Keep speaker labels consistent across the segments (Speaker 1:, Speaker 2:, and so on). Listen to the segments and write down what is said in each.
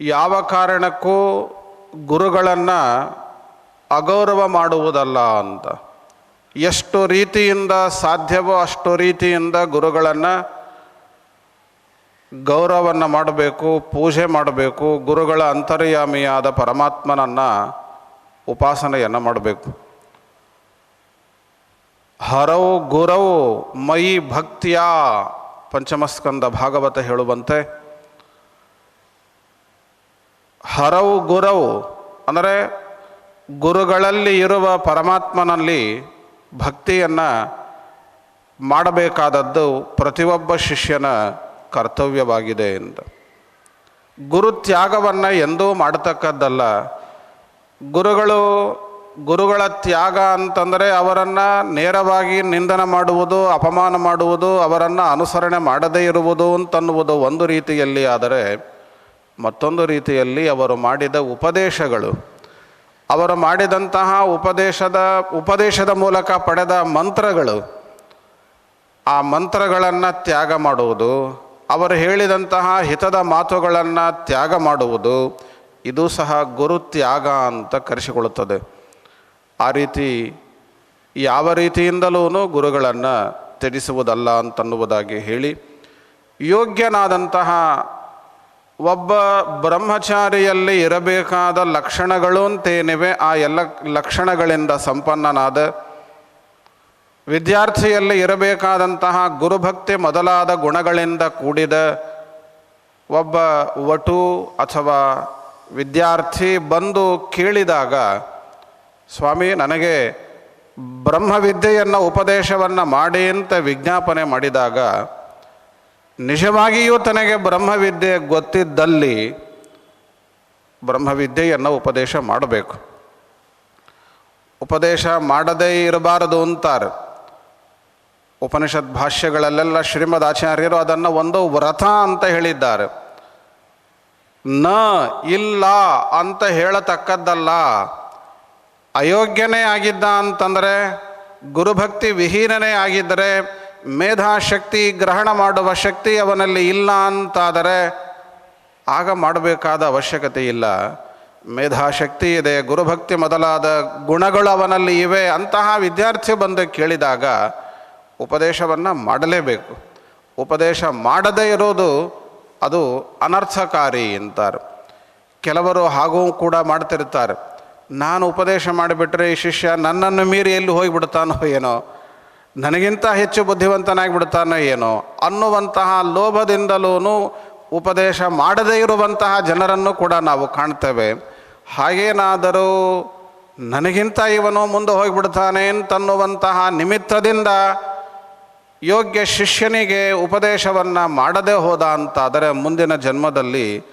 Speaker 1: ಯಾವ ಕಾರಣಕ್ಕೂ ಗುರುಗಳನ್ನು ಅಗೌರವ ಮಾಡುವುದಲ್ಲ ಅಂತ. ಎಷ್ಟು ರೀತಿಯಿಂದ ಸಾಧ್ಯವೋ ಅಷ್ಟು ರೀತಿಯಿಂದ ಗುರುಗಳನ್ನು ಗೌರವವನ್ನು ಮಾಡಬೇಕು, ಪೂಜೆ ಮಾಡಬೇಕು, ಗುರುಗಳ ಅಂತರ್ಯಾಮಿಯಾದ ಪರಮಾತ್ಮನನ್ನು ಉಪಾಸನೆಯನ್ನು ಮಾಡಬೇಕು. ಹರವು ಗುರವು ಮೈ ಭಕ್ತಿಯ ಪಂಚಮಸ್ಕಂದ ಭಾಗವತ ಹೇಳುವಂತೆ ಹರವು ಗುರವು, ಅಂದರೆ ಗುರುಗಳಲ್ಲಿ ಇರುವ ಪರಮಾತ್ಮನಲ್ಲಿ ಭಕ್ತಿಯನ್ನು ಮಾಡಬೇಕಾದದ್ದು ಪ್ರತಿಯೊಬ್ಬ ಶಿಷ್ಯನ ಕರ್ತವ್ಯವಾಗಿದೆ ಎಂದು ಗುರು ತ್ಯಾಗವನ್ನು ಎಂದೂ ಮಾಡತಕ್ಕದ್ದಲ್ಲ. ಗುರುಗಳು ಗುರುಗಳ ತ್ಯಾಗ ಅಂತಂದರೆ ಅವರನ್ನು ನೇರವಾಗಿ ನಿಂದನೆ ಮಾಡುವುದು, ಅಪಮಾನ ಮಾಡುವುದು, ಅವರನ್ನು ಅನುಸರಣೆ ಮಾಡದೇ ಇರುವುದು ಅಂತನ್ನುವುದು ಒಂದು ರೀತಿಯಲ್ಲಿ ಆದರೆ ಮತ್ತೊಂದು ರೀತಿಯಲ್ಲಿ ಅವರು ಮಾಡಿದ ಉಪದೇಶಗಳು. ಅವರು ಮಾಡಿದಂತಹ ಉಪದೇಶದ ಉಪದೇಶದ ಮೂಲಕ ಪಡೆದ ಮಂತ್ರಗಳು. ಆ ಮಂತ್ರಗಳನ್ನು ತ್ಯಾಗ ಮಾಡುವುದು, ಅವರು ಹೇಳಿದಂತಹ ಹಿತದ ಮಾತುಗಳನ್ನು ತ್ಯಾಗ ಮಾಡುವುದು, ಇದು ಸಹ ಗುರು ತ್ಯಾಗ ಅಂತ ಕರೆಸಿಕೊಳ್ಳುತ್ತದೆ. ಆ ರೀತಿ ಯಾವ ರೀತಿಯಿಂದಲೂ ಗುರುಗಳನ್ನು ತ್ಯಜಿಸುವುದಲ್ಲ ಅಂತನ್ನುವುದಾಗಿ ಹೇಳಿ, ಯೋಗ್ಯನಾದಂತಹ ಒಬ್ಬ ಬ್ರಹ್ಮಚಾರಿಯಲ್ಲಿ ಇರಬೇಕಾದ ಲಕ್ಷಣಗಳು ಅಂತೇನಿವೆ, ಆ ಎಲ್ಲ ಲಕ್ಷಣಗಳಿಂದ ಸಂಪನ್ನನಾದ ವಿದ್ಯಾರ್ಥಿಯಲ್ಲಿ ಇರಬೇಕಾದಂತಹ ಗುರುಭಕ್ತಿ ಮೊದಲಾದ ಗುಣಗಳಿಂದ ಕೂಡಿದ ಒಬ್ಬ ವಟು ಅಥವಾ ವಿದ್ಯಾರ್ಥಿ ಬಂದು ಕೇಳಿದಾಗ, ಸ್ವಾಮಿ, ನನಗೆ ಬ್ರಹ್ಮವಿದ್ಯೆಯನ್ನು ಉಪದೇಶವನ್ನು ಮಾಡಿ ಅಂತ ವಿಜ್ಞಾಪನೆ ಮಾಡಿದಾಗ ನಿಜವಾಗಿಯೂ ತನಗೆ ಬ್ರಹ್ಮವಿದ್ಯೆ ಗೊತ್ತಿದ್ದಲ್ಲಿ ಬ್ರಹ್ಮವಿದ್ಯೆಯನ್ನು ಉಪದೇಶ ಮಾಡಬೇಕು. ಉಪದೇಶ ಮಾಡದೇ ಇರಬಾರದು ಅಂತಾರೆ. ಉಪನಿಷತ್ ಭಾಷ್ಯಗಳಲ್ಲೆಲ್ಲ ಶ್ರೀಮದ್ ಆಚಾರ್ಯರು ಅದನ್ನು ಒಂದು ವ್ರತ ಅಂತ ಹೇಳಿದ್ದಾರೆ. ನ ಇಲ್ಲ ಅಂತ ಹೇಳತಕ್ಕದ್ದಲ್ಲ, ಅಯೋಗ್ಯನೇ ಆಗಿದ್ದ ಅಂತಂದರೆ ಗುರುಭಕ್ತಿ ವಿಹೀನನೇ ಆಗಿದ್ದರೆ ಮೇಧಾಶಕ್ತಿ ಗ್ರಹಣ ಮಾಡುವ ಶಕ್ತಿ ಅವನಲ್ಲಿ ಇಲ್ಲ ಅಂತಾದರೆ ಆಗ ಮಾಡಬೇಕಾದ ಅವಶ್ಯಕತೆ ಇಲ್ಲ. ಮೇಧಾಶಕ್ತಿ ಇದೆ, ಗುರುಭಕ್ತಿ ಮೊದಲಾದ ಗುಣಗಳು ಅವನಲ್ಲಿ ಇವೆ ಅಂತಹ ವಿದ್ಯಾರ್ಥಿ ಬಂದು ಕೇಳಿದಾಗ ಉಪದೇಶವನ್ನು ಮಾಡಲೇಬೇಕು. ಉಪದೇಶ ಮಾಡದೇ ಇರೋದು ಅದು ಅನರ್ಥಕಾರಿ ಅಂತಾರೆ. ಕೆಲವರು ಹಾಗೂ ಕೂಡ ಮಾಡ್ತಿರ್ತಾರೆ. ನಾನು ಉಪದೇಶ ಮಾಡಿಬಿಟ್ರೆ ಈ ಶಿಷ್ಯ ನನ್ನನ್ನು ಮೀರಿ ಎಲ್ಲಿ ಹೋಗಿಬಿಡ್ತಾನೋ ಏನೋ. ನನಗಿಂತ ಹೆಚ್ಚು ಬುದ್ಧಿವಂತನಾಗಿ ಬಿಡ್ತಾನೋ ಏನೋ ಅನ್ನುವಂತಹ ಲೋಭದಿಂದಲೂ ಉಪದೇಶ ಮಾಡದೇ ಇರುವಂತಹ ಜನರನ್ನು ಕೂಡ ನಾವು ಕಾಣ್ತೇವೆ. ಹಾಗೇನಾದರೂ ನನಗಿಂತ ಇವನು ಮುಂದೆ ಹೋಗಿಬಿಡ್ತಾನೆ ಅಂತನ್ನುವಂತಹ ನಿಮಿತ್ತದಿಂದ ಯೋಗ್ಯ ಶಿಷ್ಯನಿಗೆ ಉಪದೇಶವನ್ನು ಮಾಡದೇ ಹೋದ ಅಂತಾದರೆ ಮುಂದಿನ ಜನ್ಮದಲ್ಲಿ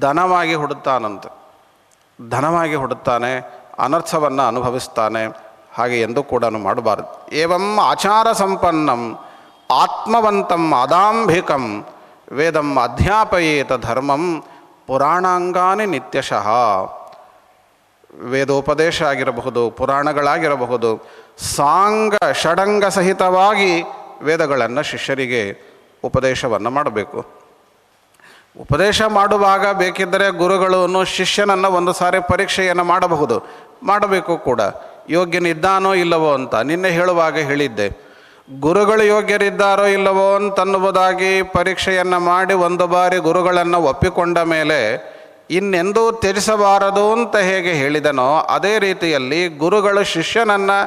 Speaker 1: ಧನವಾಗಿ ಹುಡುತ್ತಾನಂತೆ ಧನವಾಗಿ ಹುಡುತ್ತಾನೆ ಅನರ್ಥವನ್ನು ಅನುಭವಿಸ್ತಾನೆ. ಹಾಗೆ ಎಂದು ಕೂಡ ಮಾಡಬಾರದು. ಏವಂ ಆಚಾರ ಸಂಪನ್ನಂ ಆತ್ಮವಂತಂ ಅದಾಂಭಿಕಂ ವೇದಂ ಅಧ್ಯಾಪಯೇತ ಧರ್ಮಂ ಪುರಾಣಾಂಗಾನಿ ನಿತ್ಯಶಃ. ವೇದೋಪದೇಶ ಆಗಿರಬಹುದು, ಪುರಾಣಗಳಾಗಿರಬಹುದು, ಸಾಂಗ ಷಡಂಗ ಸಹಿತವಾಗಿ ವೇದಗಳನ್ನು ಶಿಷ್ಯರಿಗೆ ಉಪದೇಶವನ್ನು ಮಾಡಬೇಕು. ಉಪದೇಶ ಮಾಡುವಾಗ ಬೇಕಿದ್ದರೆ ಗುರುಗಳನ್ನು ಶಿಷ್ಯನನ್ನು ಒಂದು ಸಾರಿ ಪರೀಕ್ಷೆಯನ್ನು ಮಾಡಬಹುದು. ಮಾಡಬೇಕು ಕೂಡ. ಯೋಗ್ಯನಿದ್ದಾನೋ ಇಲ್ಲವೋ ಅಂತ ನಿನ್ನೆ ಹೇಳುವಾಗ ಹೇಳಿದ್ದೆ. ಗುರುಗಳು ಯೋಗ್ಯರಿದ್ದಾರೋ ಇಲ್ಲವೋ ಅಂತನ್ನುವುದಾಗಿ ಪರೀಕ್ಷೆಯನ್ನು ಮಾಡಿ ಒಂದು ಬಾರಿ ಗುರುಗಳನ್ನು ಒಪ್ಪಿಕೊಂಡ ಮೇಲೆ ಇನ್ನೆಂದೂ ತ್ಯಜಿಸಬಾರದು ಅಂತ ಹೇಗೆ ಹೇಳಿದನೋ ಅದೇ ರೀತಿಯಲ್ಲಿ ಗುರುಗಳು ಶಿಷ್ಯನನ್ನು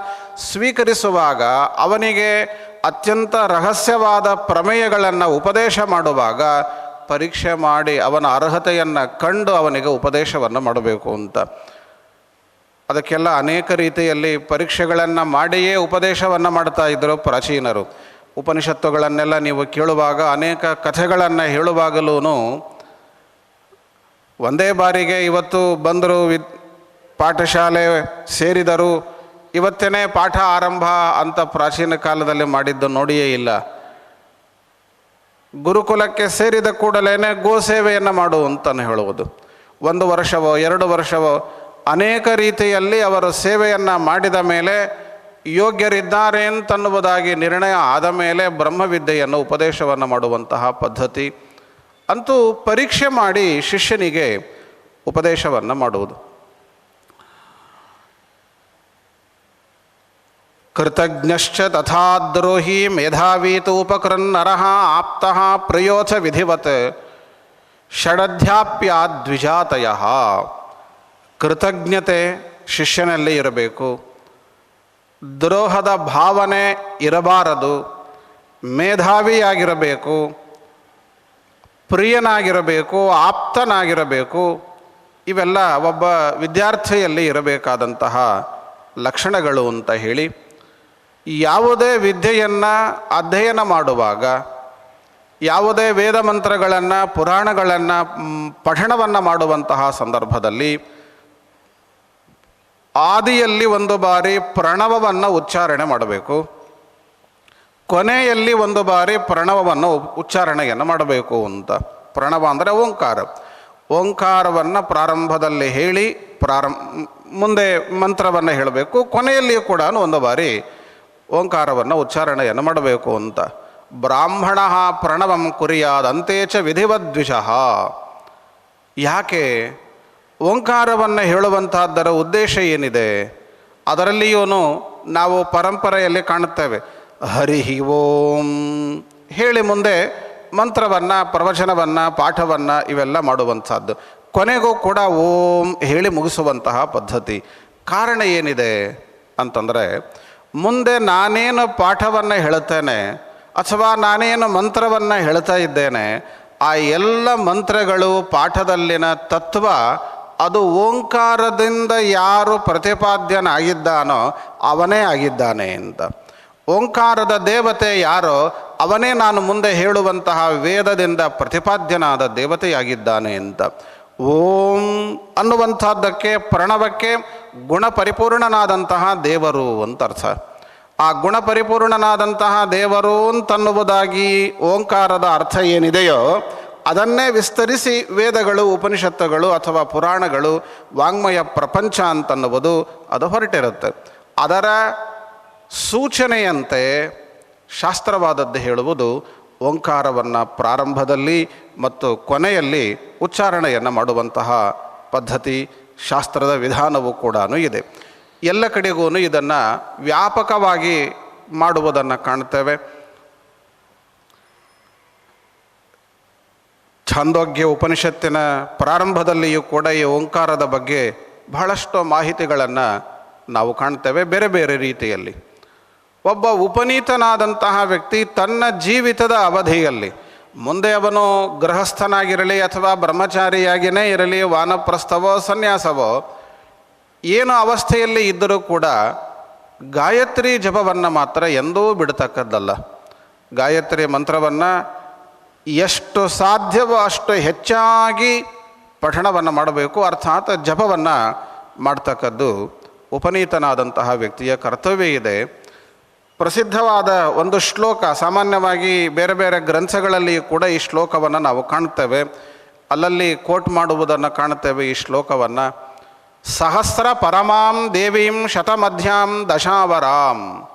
Speaker 1: ಸ್ವೀಕರಿಸುವಾಗ ಅವನಿಗೆ ಅತ್ಯಂತ ರಹಸ್ಯವಾದ ಪ್ರಮೇಯಗಳನ್ನು ಉಪದೇಶ ಮಾಡುವಾಗ ಪರೀಕ್ಷೆ ಮಾಡಿ ಅವನ ಅರ್ಹತೆಯನ್ನು ಕಂಡು ಅವನಿಗೆ ಉಪದೇಶವನ್ನು ಮಾಡಬೇಕು ಅಂತ. ಅದಕ್ಕೆಲ್ಲ ಅನೇಕ ರೀತಿಯಲ್ಲಿ ಪರೀಕ್ಷೆಗಳನ್ನು ಮಾಡಿಯೇ ಉಪದೇಶವನ್ನು ಮಾಡ್ತಾ ಇದ್ದರು ಪ್ರಾಚೀನರು. ಉಪನಿಷತ್ತುಗಳನ್ನೆಲ್ಲ ನೀವು ಕೇಳುವಾಗ ಅನೇಕ ಕಥೆಗಳನ್ನು ಹೇಳುವಾಗಲೂ ಒಂದೇ ಬಾರಿಗೆ ಇವತ್ತು ಬಂದರು ವಿ ಪಾಠಶಾಲೆ ಸೇರಿದರು ಇವತ್ತೇ ಪಾಠ ಆರಂಭ ಅಂತ ಪ್ರಾಚೀನ ಕಾಲದಲ್ಲಿ ಮಾಡಿದ್ದು ನೋಡಿಯೇ ಇಲ್ಲ. ಗುರುಕುಲಕ್ಕೆ ಸೇರಿದ ಕೂಡಲೇ ಗೋ ಸೇವೆಯನ್ನು ಮಾಡು ಅಂತಲೇ ಹೇಳುವುದು. ಒಂದು ವರ್ಷವೋ, ಎರಡು ವರ್ಷವೋ ಅನೇಕ ರೀತಿಯಲ್ಲಿ ಅವರು ಸೇವೆಯನ್ನು ಮಾಡಿದ ಮೇಲೆ ಯೋಗ್ಯರಿದ್ದಾರೆ ಅಂತನ್ನುವುದಾಗಿ ನಿರ್ಣಯ ಆದ ಮೇಲೆ ಬ್ರಹ್ಮವಿದ್ಯೆಯನ್ನು ಉಪದೇಶವನ್ನು ಮಾಡುವಂತಹ ಪದ್ಧತಿ. ಅಂತೂ ಪರೀಕ್ಷೆ ಮಾಡಿ ಶಿಷ್ಯನಿಗೆ ಉಪದೇಶವನ್ನು ಮಾಡುವುದು. ಕೃತಜ್ಞಶ್ಚ ತಥಾದ್ರೋಹಿ ದ್ರೋಹಿ ಉಪಕೃನ್ ಉಪಕೃನ್ನರಃ ಆಪ್ತಃ ಪ್ರಯೋಥ ವಿಧಿವತ್ ಷಡಧ್ಯಾಪ್ಯ ದ್ವಿಜಾತಯ ಕೃತಜ್ಞತೆ ಶಿಷ್ಯನಲ್ಲಿ ಇರಬೇಕು. ದ್ರೋಹದ ಭಾವನೆ ಇರಬಾರದು. ಮೇಧಾವಿಯಾಗಿರಬೇಕು. ಪ್ರಿಯನಾಗಿರಬೇಕು, ಆಪ್ತನಾಗಿರಬೇಕು. ಇವೆಲ್ಲ ಒಬ್ಬ ವಿದ್ಯಾರ್ಥಿಯಲ್ಲಿ ಇರಬೇಕಾದಂತಹ ಲಕ್ಷಣಗಳು ಅಂತ ಹೇಳಿ ಯಾವುದೇ ವಿದ್ಯೆಯನ್ನು ಅಧ್ಯಯನ ಮಾಡುವಾಗ, ಯಾವುದೇ ವೇದ ಮಂತ್ರಗಳನ್ನು, ಪುರಾಣಗಳನ್ನು ಪಠಣವನ್ನು ಮಾಡುವಂತಹ ಸಂದರ್ಭದಲ್ಲಿ ಆದಿಯಲ್ಲಿ ಒಂದು ಬಾರಿ ಪ್ರಣವವನ್ನು ಉಚ್ಚಾರಣೆ ಮಾಡಬೇಕು. ಕೊನೆಯಲ್ಲಿ ಒಂದು ಬಾರಿ ಪ್ರಣವವನ್ನು ಉಚ್ಚಾರಣೆಯನ್ನು ಮಾಡಬೇಕು ಅಂತ. ಪ್ರಣವ ಅಂದರೆ ಓಂಕಾರ. ಓಂಕಾರವನ್ನು ಪ್ರಾರಂಭದಲ್ಲಿ ಹೇಳಿ, ಪ್ರಾರಂಭ, ಮುಂದೆ ಮಂತ್ರವನ್ನು ಹೇಳಬೇಕು. ಕೊನೆಯಲ್ಲಿಯೂ ಕೂಡ ಒಂದು ಬಾರಿ ಓಂಕಾರವನ್ನು ಉಚ್ಚಾರಣೆಯನ್ನು ಮಾಡಬೇಕು ಅಂತ. ಬ್ರಾಹ್ಮಣ ಪ್ರಣವಂ ಕುರಿಯಾದಂತೆ ಚ ವಿಧಿವದ್ವಿಷಃ. ಯಾಕೆ? ಓಂಕಾರವನ್ನು ಹೇಳುವಂತಹದ್ದರ ಉದ್ದೇಶ ಏನಿದೆ? ಅದರಲ್ಲಿಯೂ ನಾವು ಪರಂಪರೆಯಲ್ಲಿ ಕಾಣುತ್ತೇವೆ. ಹರಿ ಓಂ. ಹೇಳಿ ಮುಂದೆ ಮಂತ್ರವನ್ನು, ಪ್ರವಚನವನ್ನು, ಪಾಠವನ್ನು ಇವೆಲ್ಲ ಮಾಡುವಂಥದ್ದು ಕೊನೆಗೂ ಕೂಡ ಓಂ ಹೇಳಿ ಮುಗಿಸುವಂತಹ ಪದ್ಧತಿ. ಕಾರಣ ಏನಿದೆ ಅಂತಂದರೆ, ಮುಂದೆ ನಾನೇನು ಪಾಠವನ್ನು ಹೇಳುತ್ತೇನೆ ಅಥವಾ ನಾನೇನು ಮಂತ್ರವನ್ನು ಹೇಳ್ತಾ ಇದ್ದೇನೆ, ಆ ಎಲ್ಲ ಮಂತ್ರಗಳು ಪಾಠದಲ್ಲಿನ ತತ್ವ ಅದು ಓಂಕಾರದಿಂದ ಯಾರು ಪ್ರತಿಪಾದ್ಯನಾಗಿದ್ದಾನೋ ಅವನೇ ಆಗಿದ್ದಾನೆ ಅಂತ. ಓಂಕಾರದ ದೇವತೆ ಯಾರೋ ಅವನೇ ನಾನು ಮುಂದೆ ಹೇಳುವಂತಹ ವೇದದಿಂದ ಪ್ರತಿಪಾದ್ಯನಾದ ದೇವತೆಯಾಗಿದ್ದಾನೆ ಅಂತ. ಓಂ ಅನ್ನುವಂಥದ್ದಕ್ಕೆ, ಪ್ರಣವಕ್ಕೆ ಗುಣ ಪರಿಪೂರ್ಣನಾದಂತಹ ದೇವರು ಅಂತ ಅರ್ಥ. ಆ ಗುಣ ಪರಿಪೂರ್ಣನಾದಂತಹ ದೇವರು ಅಂತನ್ನುವುದಾಗಿ ಓಂಕಾರದ ಅರ್ಥ ಏನಿದೆಯೋ ಅದನ್ನೇ ವಿಸ್ತರಿಸಿ ವೇದಗಳು, ಉಪನಿಷತ್ತುಗಳು ಅಥವಾ ಪುರಾಣಗಳು, ವಾಂಗ್ಮಯ ಪ್ರಪಂಚ ಅಂತನ್ನುವುದು ಅದು ಹೊರಟಿರುತ್ತೆ. ಅದರ ಸೂಚನೆಯಂತೆ ಶಾಸ್ತ್ರವಾದದ್ದು ಹೇಳುವುದು ಓಂಕಾರವನ್ನು ಪ್ರಾರಂಭದಲ್ಲಿ ಮತ್ತು ಕೊನೆಯಲ್ಲಿ ಉಚ್ಚಾರಣೆಯನ್ನು ಮಾಡುವಂತಹ ಪದ್ಧತಿ, ಶಾಸ್ತ್ರದ ವಿಧಾನವೂ ಕೂಡ ಇದೆ. ಎಲ್ಲ ಕಡೆಗೂ ಇದನ್ನು ವ್ಯಾಪಕವಾಗಿ ಮಾಡುವುದನ್ನು ಕಾಣ್ತೇವೆ ಛಾಂದೋಗ್ಯ ಉಪನಿಷತ್ತಿನ ಪ್ರಾರಂಭದಲ್ಲಿಯೂ ಕೂಡ ಈ ಓಂಕಾರದ ಬಗ್ಗೆ ಬಹಳಷ್ಟು ಮಾಹಿತಿಗಳನ್ನು ನಾವು ಕಾಣ್ತೇವೆ ಬೇರೆ ಬೇರೆ ರೀತಿಯಲ್ಲಿ. ಒಬ್ಬ ಉಪನೀತನಾದಂತಹ ವ್ಯಕ್ತಿ ತನ್ನ ಜೀವಿತದ ಅವಧಿಯಲ್ಲಿ ಮುಂದೆ ಅವನು ಗೃಹಸ್ಥನಾಗಿರಲಿ ಅಥವಾ ಬ್ರಹ್ಮಚಾರಿಯಾಗಿಯೇ ಇರಲಿ, ವಾನಪ್ರಸ್ಥವೋ, ಸನ್ಯಾಸವೋ, ಏನು ಅವಸ್ಥೆಯಲ್ಲಿ ಇದ್ದರೂ ಕೂಡ ಗಾಯತ್ರಿ ಜಪವನ್ನು ಮಾತ್ರ ಎಂದೂ ಬಿಡತಕ್ಕದ್ದಲ್ಲ. ಗಾಯತ್ರಿ ಮಂತ್ರವನ್ನು ಎಷ್ಟು ಸಾಧ್ಯವೋ ಅಷ್ಟು ಹೆಚ್ಚಾಗಿ ಪಠಣವನ್ನು ಮಾಡಬೇಕು. ಅರ್ಥಾತ್ ಜಪವನ್ನು ಮಾಡ್ತಕ್ಕದ್ದು ಉಪನೀತನಾದಂತಹ ವ್ಯಕ್ತಿಯ ಕರ್ತವ್ಯ ಇದೆ. ಪ್ರಸಿದ್ಧವಾದ ಒಂದು ಶ್ಲೋಕ, ಸಾಮಾನ್ಯವಾಗಿ ಬೇರೆ ಬೇರೆ ಗ್ರಂಥಗಳಲ್ಲಿ ಕೂಡ ಈ ಶ್ಲೋಕವನ್ನು ನಾವು ಕಾಣ್ತೇವೆ. ಅಲ್ಲಲ್ಲಿ ಕೋಟ್ ಮಾಡುವುದನ್ನು ಕಾಣ್ತೇವೆ ಈ ಶ್ಲೋಕವನ್ನು. ಸಹಸ್ರ ಪರಮಾಂ ದೇವೀಂ ಶತಮಧ್ಯಾಂ ದಶಾವರಾಂ.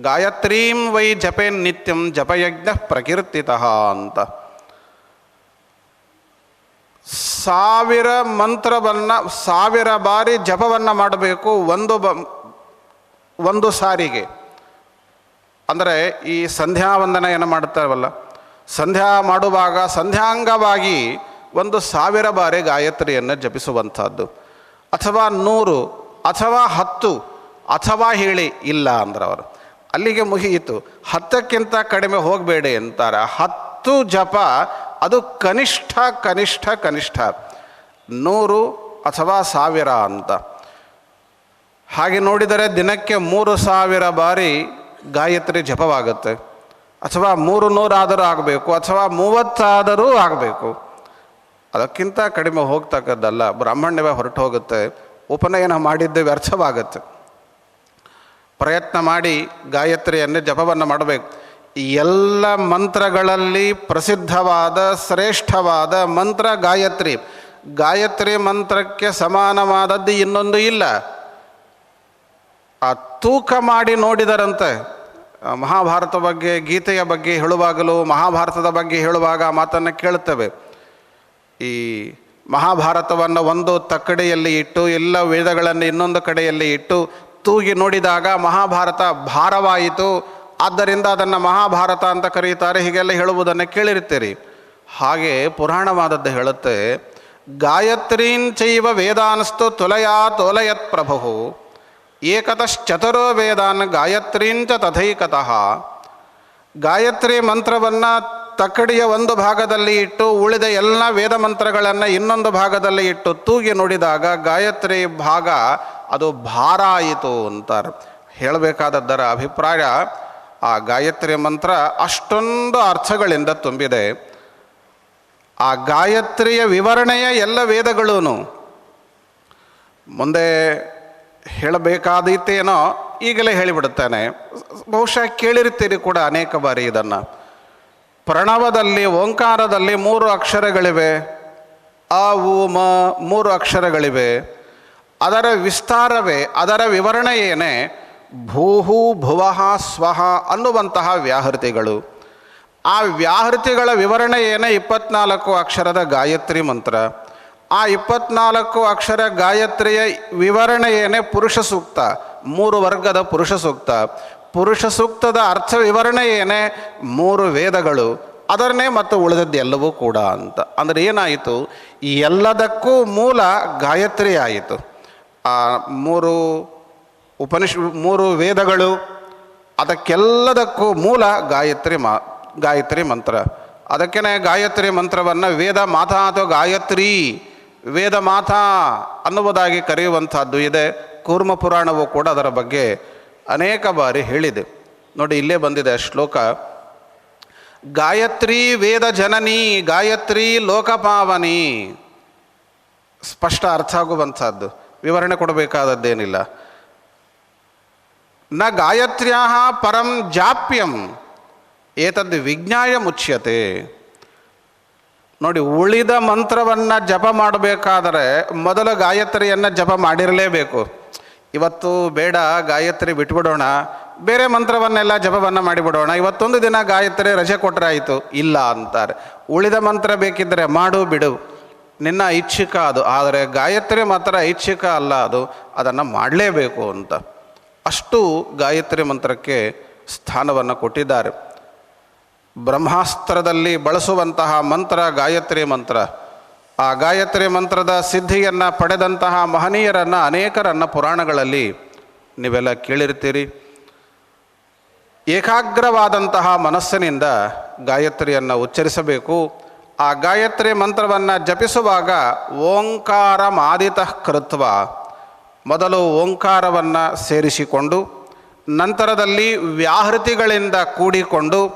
Speaker 1: ಗಾಯತ್ರೀಂ ವೈ ಜಪೇನ್ ನಿತ್ಯಂ ಜಪಯಜ್ಞ ಪ್ರಕೀರ್ತಿತ ಅಂತ. ಸಾವಿರ ಮಂತ್ರವನ್ನು, ಸಾವಿರ ಬಾರಿ ಜಪವನ್ನು ಮಾಡಬೇಕು ಒಂದು ಬ, ಒಂದು ಸಾರಿಗೆ. ಅಂದರೆ ಈ ಸಂಧ್ಯಾ ಏನು ಮಾಡ್ತಾರವಲ್ಲ ಸಂಧ್ಯಾ ಮಾಡುವಾಗ ಸಂಧ್ಯಾಂಗವಾಗಿ ಒಂದು ಸಾವಿರ ಬಾರಿ ಗಾಯತ್ರಿಯನ್ನು ಜಪಿಸುವಂಥದ್ದು. ಅಥವಾ ನೂರು, ಅಥವಾ ಹತ್ತು, ಅಥವಾ ಹೇಳಿ ಇಲ್ಲ ಅಂದ್ರವರು. ಅಲ್ಲಿಗೆ ಮುಗಿಯಿತು. ಹತ್ತಕ್ಕಿಂತ ಕಡಿಮೆ ಹೋಗಬೇಡಿ ಅಂತಾರೆ. ಹತ್ತು ಜಪ, ಅದು ಕನಿಷ್ಠ ಕನಿಷ್ಠ ಕನಿಷ್ಠ. ನೂರು ಅಥವಾ ಸಾವಿರ ಅಂತ. ಹಾಗೆ ನೋಡಿದರೆ ದಿನಕ್ಕೆ ಮೂರು ಸಾವಿರ ಬಾರಿ ಗಾಯತ್ರಿ ಜಪವಾಗುತ್ತೆ. ಅಥವಾ ಮೂರು ನೂರಾದರೂ ಆಗಬೇಕು, ಅಥವಾ ಮೂವತ್ತಾದರೂ ಆಗಬೇಕು. ಅದಕ್ಕಿಂತ ಕಡಿಮೆ ಹೋಗ್ತಕ್ಕದ್ದಲ್ಲ. ಬ್ರಾಹ್ಮಣ್ಯವೇ ಹೊರಟು ಹೋಗುತ್ತೆ ಉಪನಯನ ಮಾಡಿದ್ದೇ ವ್ಯರ್ಥವಾಗುತ್ತೆ. ಪ್ರಯತ್ನ ಮಾಡಿ ಗಾಯತ್ರಿಯನ್ನು ಜಪವನ್ನು ಮಾಡಬೇಕು. ಎಲ್ಲ ಮಂತ್ರಗಳಲ್ಲಿ ಪ್ರಸಿದ್ಧವಾದ, ಶ್ರೇಷ್ಠವಾದ ಮಂತ್ರ ಗಾಯತ್ರಿ. ಗಾಯತ್ರಿ ಮಂತ್ರಕ್ಕೆ ಸಮಾನವಾದದ್ದು ಇನ್ನೊಂದು ಇಲ್ಲ. ಆ ತೂಕ ಮಾಡಿ ನೋಡಿದರಂತೆ. ಮಹಾಭಾರತ ಬಗ್ಗೆ, ಗೀತೆಯ ಬಗ್ಗೆ ಹೇಳುವಾಗಲೂ, ಮಹಾಭಾರತದ ಬಗ್ಗೆ ಹೇಳುವಾಗ ಮಾತನ್ನು ಕೇಳುತ್ತೇವೆ. ಈ ಮಹಾಭಾರತವನ್ನು ಒಂದು ತಕ್ಕಡಿಯಲ್ಲಿ ಇಟ್ಟು, ಎಲ್ಲ ವೇದಗಳನ್ನು ಇನ್ನೊಂದು ಕಡೆಯಲ್ಲಿ ಇಟ್ಟು ತೂಗಿ ನೋಡಿದಾಗ ಮಹಾಭಾರತ ಭಾರವಾಯಿತು. ಆದ್ದರಿಂದ ಅದನ್ನು ಮಹಾಭಾರತ ಅಂತ ಕರೆಯುತ್ತಾರೆ. ಹೀಗೆಲ್ಲ ಹೇಳುವುದನ್ನು ಕೇಳಿರ್ತೀರಿ ಹಾಗೆ ಪುರಾಣವಾದದ್ದು ಹೇಳುತ್ತೆ ಗಾಯತ್ರೀಂಚೈವ ವೇದಾನ್ಸ್ತು ತುಲಯಾ ತೋಲಯತ್ ಪ್ರಭು ಏಕತಶ್ಚತುರೋ ವೇದಾನ್ ಗಾಯತ್ರೀಂಚ ತಥೈಕತಃ. ಗಾಯತ್ರಿ ಮಂತ್ರವನ್ನು ತಕ್ಕಡಿಯ ಒಂದು ಭಾಗದಲ್ಲಿ ಇಟ್ಟು, ಉಳಿದ ಎಲ್ಲ ವೇದ ಮಂತ್ರಗಳನ್ನು ಇನ್ನೊಂದು ಭಾಗದಲ್ಲಿ ಇಟ್ಟು, ತೂಗಿ ನೋಡಿದಾಗ ಗಾಯತ್ರಿ ಭಾಗ ಅದು ಭಾರ ಆಯಿತು ಅಂತಾರೆ ಹೇಳಬೇಕಾದದ್ದರ ಅಭಿಪ್ರಾಯ, ಆ ಗಾಯತ್ರಿ ಮಂತ್ರ ಅಷ್ಟೊಂದು ಅರ್ಥಗಳಿಂದ ತುಂಬಿದೆ. ಆ ಗಾಯತ್ರಿಯ ವಿವರಣೆಯ ಎಲ್ಲ ವೇದಗಳೂ ಮುಂದೆ ಹೇಳಬೇಕಾದೀತೇನೋ ಈಗಲೇ ಹೇಳಿಬಿಡುತ್ತೇನೆ. ಬಹುಶಃ ಕೇಳಿರ್ತೀರಿ ಕೂಡ ಅನೇಕ ಬಾರಿ ಇದನ್ನು. ಪ್ರಣವದಲ್ಲಿ, ಓಂಕಾರದಲ್ಲಿ ಮೂರು ಅಕ್ಷರಗಳಿವೆ. ಆ ಉ ಮ ಮೂರು ಅಕ್ಷರಗಳಿವೆ. ಅದರ ವಿಸ್ತಾರವೇ, ಅದರ ವಿವರಣೆ ಏನೇ ಭೂಹು ಭುವಃ ಸ್ವಹ ಅನ್ನುವಂತಹ ವ್ಯಾಹೃತಿಗಳು. ಆ ವ್ಯಾಹೃತಿಗಳ ವಿವರಣೆ ಏನೇ ಇಪ್ಪತ್ನಾಲ್ಕು ಅಕ್ಷರದ ಗಾಯತ್ರಿ ಮಂತ್ರ. ಆ ಇಪ್ಪತ್ನಾಲ್ಕು ಅಕ್ಷರ ಗಾಯತ್ರಿಯ ವಿವರಣೆ ಏನೇ ಪುರುಷ ಸೂಕ್ತ, ಮೂರು ವರ್ಗದ ಪುರುಷ ಸೂಕ್ತ. ಪುರುಷ ಸೂಕ್ತದ ಅರ್ಥ ವಿವರಣೆ ಏನೇ ಮೂರು ವೇದಗಳು, ಅದರನ್ನೇ ಮತ್ತು ಉಳಿದದ್ದು ಎಲ್ಲವೂ ಕೂಡ ಅಂತ. ಅಂದರೆ ಏನಾಯಿತು? ಎಲ್ಲದಕ್ಕೂ ಮೂಲ ಗಾಯತ್ರಿ ಆಯಿತು. ಆ ಮೂರು ಉಪನಿಷ್, ಮೂರು ವೇದಗಳು, ಅದಕ್ಕೆಲ್ಲದಕ್ಕೂ ಮೂಲ ಗಾಯತ್ರಿ ಮಾ, ಗಾಯತ್ರಿ ಮಂತ್ರ. ಅದಕ್ಕೇ ಗಾಯತ್ರಿ ಮಂತ್ರವನ್ನು ವೇದ ಮಾತಾ ಅಥವಾ ಗಾಯತ್ರಿ, ವೇದ ಮಾತಾ ಅನ್ನುವುದಾಗಿ ಕರೆಯುವಂಥದ್ದು ಇದೆ. ಕೂರ್ಮ ಪುರಾಣವು ಕೂಡ ಅದರ ಬಗ್ಗೆ ಅನೇಕ ಬಾರಿ ಹೇಳಿದೆ. ನೋಡಿ, ಇಲ್ಲೇ ಬಂದಿದೆ ಶ್ಲೋಕ. ಗಾಯತ್ರಿ ವೇದ ಜನನಿ, ಗಾಯತ್ರಿ ಲೋಕಪಾವನಿ. ಸ್ಪಷ್ಟ ಅರ್ಥ ಆಗುವಂಥದ್ದು. ವಿವರಣೆ ಕೊಡಬೇಕಾದದ್ದೇನಿಲ್ಲ. ನ ಗಾಯತ್ರ್ಯಾ ಪರಂ ಜಾಪ್ಯಂ ಏತದ್ ವಿಜ್ಞಾಯ ಮುಚ್ಯತೆ. ನೋಡಿ, ಉಳಿದ ಮಂತ್ರವನ್ನು ಜಪ ಮಾಡಬೇಕಾದರೆ ಮೊದಲು ಗಾಯತ್ರಿಯನ್ನು ಜಪ ಮಾಡಿರಲೇಬೇಕು. ಇವತ್ತು ಬೇಡ, ಗಾಯತ್ರಿ ಬಿಟ್ಬಿಡೋಣ. ಬೇರೆ ಮಂತ್ರವನ್ನೆಲ್ಲ ಜಪವನ್ನು ಮಾಡಿಬಿಡೋಣ. ಇವತ್ತೊಂದು ದಿನ ಗಾಯತ್ರಿ ರಜೆ ಕೊಟ್ಟರೆ ಆಯಿತು ಇಲ್ಲ ಅಂತಾರೆ. ಉಳಿದ ಮಂತ್ರ ಬೇಕಿದ್ದರೆ ಮಾಡು, ಬಿಡು. ನಿನ್ನ ಐಚ್ಛಿಕ ಅದು. ಆದರೆ ಗಾಯತ್ರಿ ಮಾತ್ರ ಐಚ್ಛಿಕ ಅಲ್ಲ ಅದು. ಅದನ್ನು ಮಾಡಲೇಬೇಕು ಅಂತ. ಅಷ್ಟು ಗಾಯತ್ರಿ ಮಂತ್ರಕ್ಕೆ ಸ್ಥಾನವನ್ನು ಕೊಟ್ಟಿದ್ದಾರೆ. ಬ್ರಹ್ಮಾಸ್ತ್ರದಲ್ಲಿ ಬಳಸುವಂತಹ ಮಂತ್ರ ಗಾಯತ್ರಿ ಮಂತ್ರ. ಆ ಗಾಯತ್ರಿ ಮಂತ್ರದ ಸಿದ್ಧಿಯನ್ನು ಪಡೆದಂತಹ ಮಹನೀಯರನ್ನು, ಅನೇಕರನ್ನು ಪುರಾಣಗಳಲ್ಲಿ ನೀವೆಲ್ಲ ಕೇಳಿರ್ತೀರಿ. ಏಕಾಗ್ರವಾದಂತಹ ಮನಸ್ಸಿನಿಂದ ಗಾಯತ್ರಿಯನ್ನು ಉಚ್ಚರಿಸಬೇಕು. ಆ ಗಾಯತ್ರಿ ಮಂತ್ರವನ್ನು ಜಪಿಸುವಾಗ ಓಂಕಾರ ಮಾದಿತ ಕೃತ್ವ. ಮೊದಲು ಓಂಕಾರವನ್ನು ಸೇರಿಸಿಕೊಂಡು, ನಂತರದಲ್ಲಿ ವ್ಯಾಹೃತಿಗಳಿಂದ ಕೂಡಿಕೊಂಡು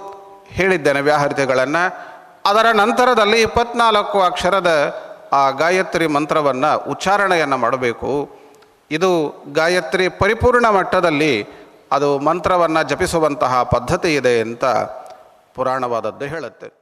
Speaker 1: ಹೇಳಿದ್ದೇನೆ ವ್ಯಾಹೃತಿಗಳನ್ನು. ಅದರ ನಂತರದಲ್ಲಿ ಇಪ್ಪತ್ನಾಲ್ಕು ಅಕ್ಷರದ ಆ ಗಾಯತ್ರಿ ಮಂತ್ರವನ್ನು ಉಚ್ಚಾರಣೆಯನ್ನು ಮಾಡಬೇಕು. ಇದು ಗಾಯತ್ರಿ ಪರಿಪೂರ್ಣ ಮಟ್ಟದಲ್ಲಿ ಅದು ಮಂತ್ರವನ್ನು ಜಪಿಸುವಂತಹ ಪದ್ಧತಿ ಇದೆ ಅಂತ ಪುರಾಣವಾದದ್ದು ಹೇಳುತ್ತೆ.